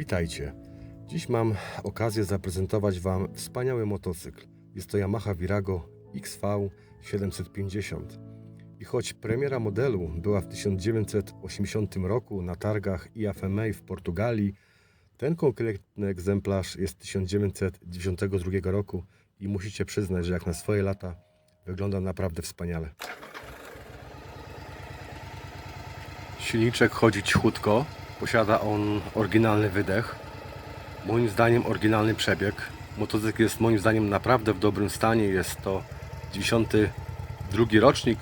Witajcie. Dziś mam okazję zaprezentować Wam wspaniały motocykl. Jest to Yamaha Virago XV 750. I choć premiera modelu była w 1980 roku na targach IFMA w Portugalii, ten konkretny egzemplarz jest z 1992 roku i musicie przyznać, że jak na swoje lata wygląda naprawdę wspaniale. Silniczek chodzi cichutko, posiada on oryginalny wydech, moim zdaniem oryginalny przebieg. Motocykl jest moim zdaniem naprawdę w dobrym stanie, jest to 92 rocznik.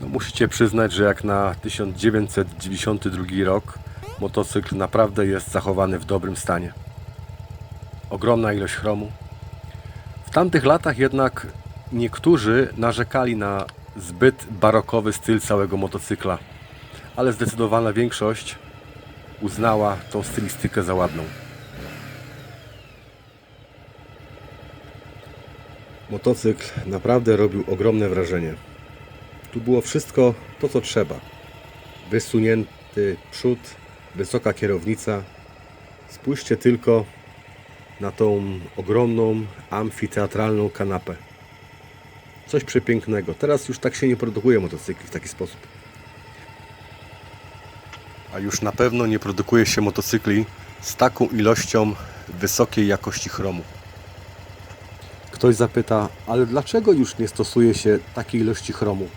No musicie przyznać, że jak na 1992 rok motocykl naprawdę jest zachowany w dobrym stanie. Ogromna ilość chromu. W tamtych latach jednak niektórzy narzekali na zbyt barokowy styl całego motocykla, ale zdecydowana większość uznała tą stylistykę za ładną. Motocykl naprawdę robił ogromne wrażenie. Tu było wszystko to, co trzeba. Wysunięty przód, wysoka kierownica. Spójrzcie tylko na tą ogromną, amfiteatralną kanapę. Coś przepięknego. Teraz już tak się nie produkuje motocykli w taki sposób. A już na pewno nie produkuje się motocykli z taką ilością wysokiej jakości chromu. Ktoś zapyta, ale dlaczego już nie stosuje się takiej ilości chromu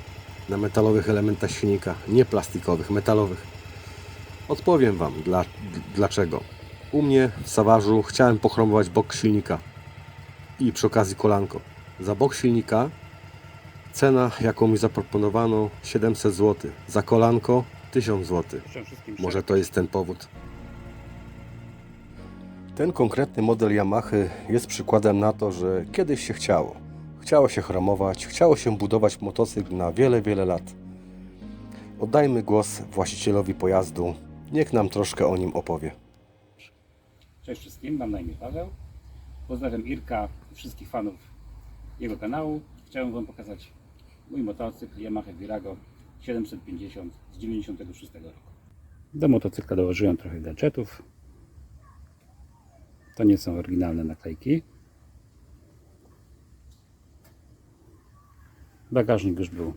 na metalowych elementach silnika, nie plastikowych, metalowych? Odpowiem Wam dla, dlaczego. U mnie w Sawarzu chciałem pochromować bok silnika i przy okazji kolanko. Za bok silnika cena, jaką mi zaproponowano 700 zł. Za kolanko 1000 zł. Może to jest ten powód. Ten konkretny model Yamahy jest przykładem na to, że kiedyś się chciało. Chciało się chromować, chciało się budować motocykl na wiele, wiele lat. Oddajmy głos właścicielowi pojazdu. Niech nam troszkę o nim opowie. Cześć wszystkim, mam na imię Paweł. Pozdrawiam Irka i wszystkich fanów jego kanału. Chciałem Wam pokazać mój motocykl Yamaha Virago 750 z 96 roku. Do motocykla dołożyłem trochę gadżetów. To nie są oryginalne naklejki. Bagażnik już był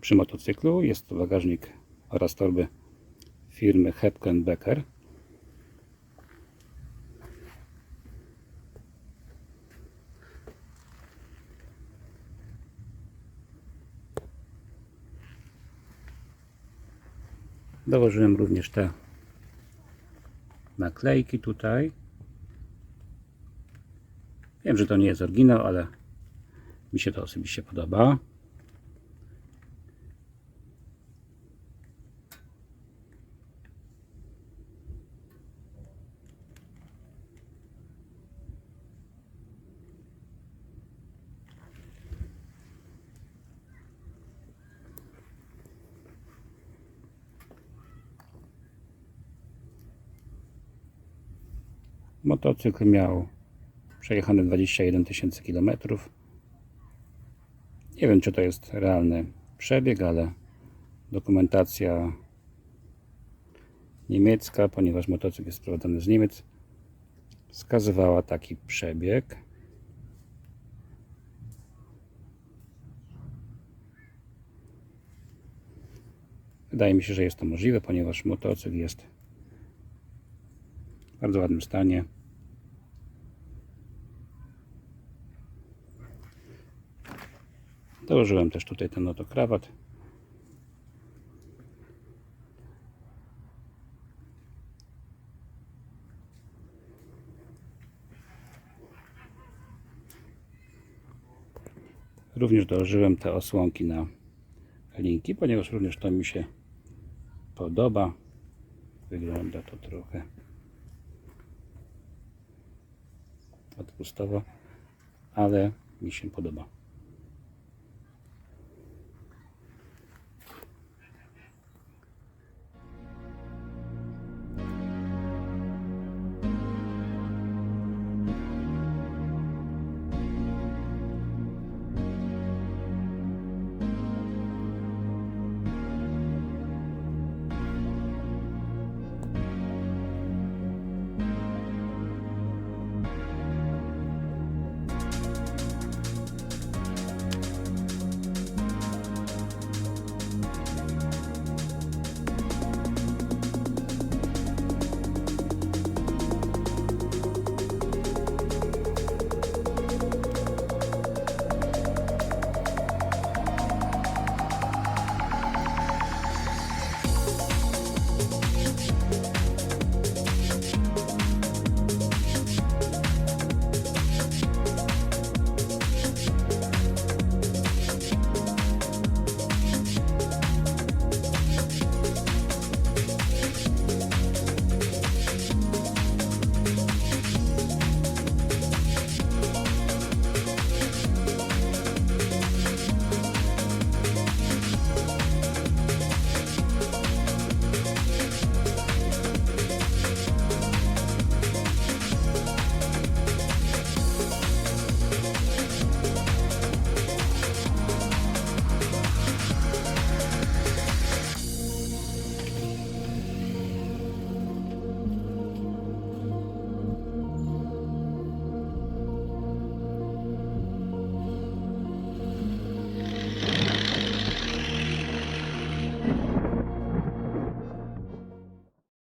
przy motocyklu. Jest to bagażnik oraz torby firmy Hepken Becker. Dołożyłem również te naklejki tutaj. Wiem, że to nie jest oryginał, ale mi się to osobiście podoba. Motocykl miał przejechane 21 tysięcy kilometrów. Nie wiem, czy to jest realny przebieg, ale dokumentacja niemiecka, ponieważ motocykl jest sprowadzony z Niemiec, wskazywała taki przebieg. Wydaje mi się, że jest to możliwe, ponieważ motocykl jest bardzo ładnym stanie. Dołożyłem też tutaj ten oto krawat. Również dołożyłem te osłonki na linki, ponieważ również to mi się podoba. Wygląda to trochę odpustowo, ale mi się podoba.